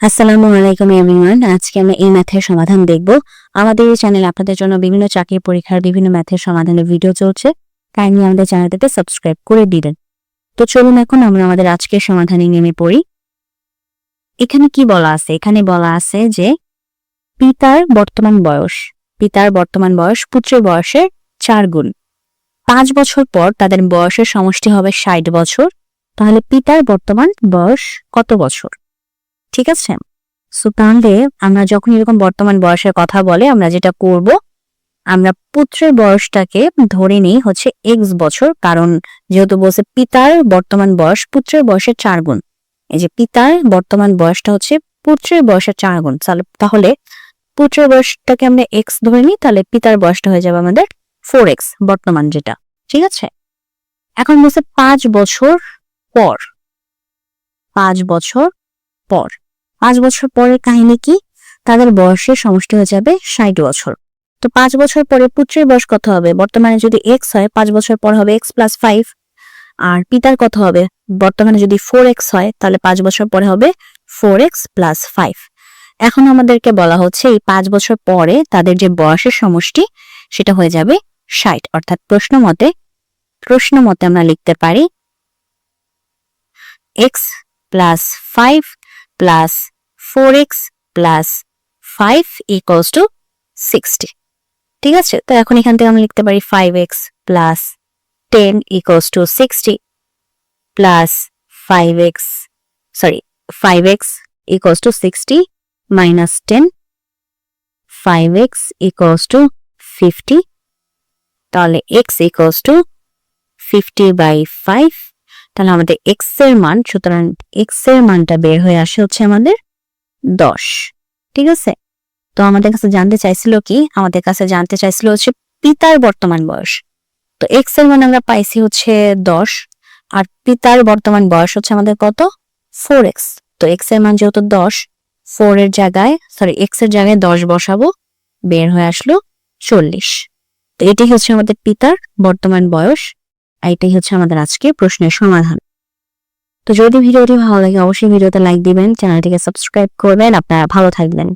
আসসালামু আলাইকুম এভরিওয়ান। আজকে আমরা এই ম্যাথের সমাধান দেখব। আমাদের এই চ্যানেল আপনাদের জন্য বিভিন্ন চাকরির পরীক্ষার বিভিন্ন ম্যাথের সমাধানের ভিডিও চলছে। কাইন্ডলি আমাদের চ্যানেলটাতে সাবস্ক্রাইব করে দিলেন তো চলুন এখন আমরা আমাদের আজকের সমাধানে নেমে পড়ি। এখানে কি বলা আছে? এখানে বলা আছে যে পিতার বর্তমান বয়স, পিতার বর্তমান বয়স পুত্রের বয়সের চার গুণ। পাঁচ বছর পর তাদের বয়সের সমষ্টি হবে ষাট বছর। তাহলে পিতার বর্তমান বয়স কত বছর? ঠিক আছে? সো তাহলে আমরা যখন এরকম বর্তমান বয়সের কথা বলে আমরা যেটা করব, আমরা পুত্রের বয়সটাকে ধরে নিই হচ্ছে এক্স বছর, কারণ যেহেতু বলছে পিতার বর্তমান বয়স, পুত্রের বয়সের চার গুণ। এই যে পিতার বর্তমান বয়সটা হচ্ছে পুত্রের বয়সের চার গুণ। তাহলে পুত্রের বয়সটাকে আমরা এক্স ধরে নিই, তাহলে পিতার বয়সটা হয়ে যাবে আমাদের ফোর এক্স বর্তমান যেটা। ঠিক আছে? এখন বলছে পাঁচ বছর পর, পাঁচ বছর পর। পাঁচ বছর পরের কাহিনী কি? তাদের বয়সের সমষ্টি হয়ে যাবে ষাট বছর। তো পাঁচ বছর পরে পুত্রের বয়স কত হবে? বর্তমানে যদি এক্স হয়, পাঁচ বছর পর হবে এক্স প্লাস ফাইভ আর পিতার কত হবে? বর্তমানে যদি ফোর এক্স হয়, তাহলে পাঁচ বছর পরে হবে ফোর এক্স প্লাস ফাইভ এখন আমাদেরকে বলা হচ্ছে, এই পাঁচ বছর পরে তাদের যে বয়সের সমষ্টি, সেটা হয়ে যাবে ষাট। অর্থাৎ প্রশ্ন মতে প্রশ্ন মতে আমরা লিখতে পারি x plus five plus four x plus five equals to sixty ঠিক আছে? তো এখন এখান থেকে আমরা লিখতে পারি five x plus ten equals to sixty plus five x sorry five x equals to sixty minus ten five x equals to fifty তাহলে x equals to fifty by five তাহলে আমাদের এক্সের মান, সুতরাং এক্সের মানটা বের হয়ে আসে হচ্ছে আমাদের দশ, ঠিক আছে? তো আমাদের কাছে জানতে চাইছিল কি? আমাদের কাছে জানতে চাইছিল হচ্ছে পিতার বর্তমান বয়স। তো এক্সের মান আমরা পাইছি হচ্ছে দশ, আর পিতার বর্তমান বয়স হচ্ছে আমাদের কত? ফোর এক্স তো এক্সের মান যেহেতু দশ ফোর এর জায়গায় সরি এক্সের জায়গায় দশ বসাবো, বের হয়ে আসলো চল্লিশ। তো এটি হচ্ছে আমাদের পিতার বর্তমান বয়স। আর এটাই হচ্ছে আমাদের আজকে প্রশ্নের সমাধান। তো যদি ভিডিওটি ভালো লাগে, অবশ্যই ভিডিওতে লাইক দিবেন, চ্যানেলটিকে সাবস্ক্রাইব করবেন। আপনারা ভালো থাকবেন।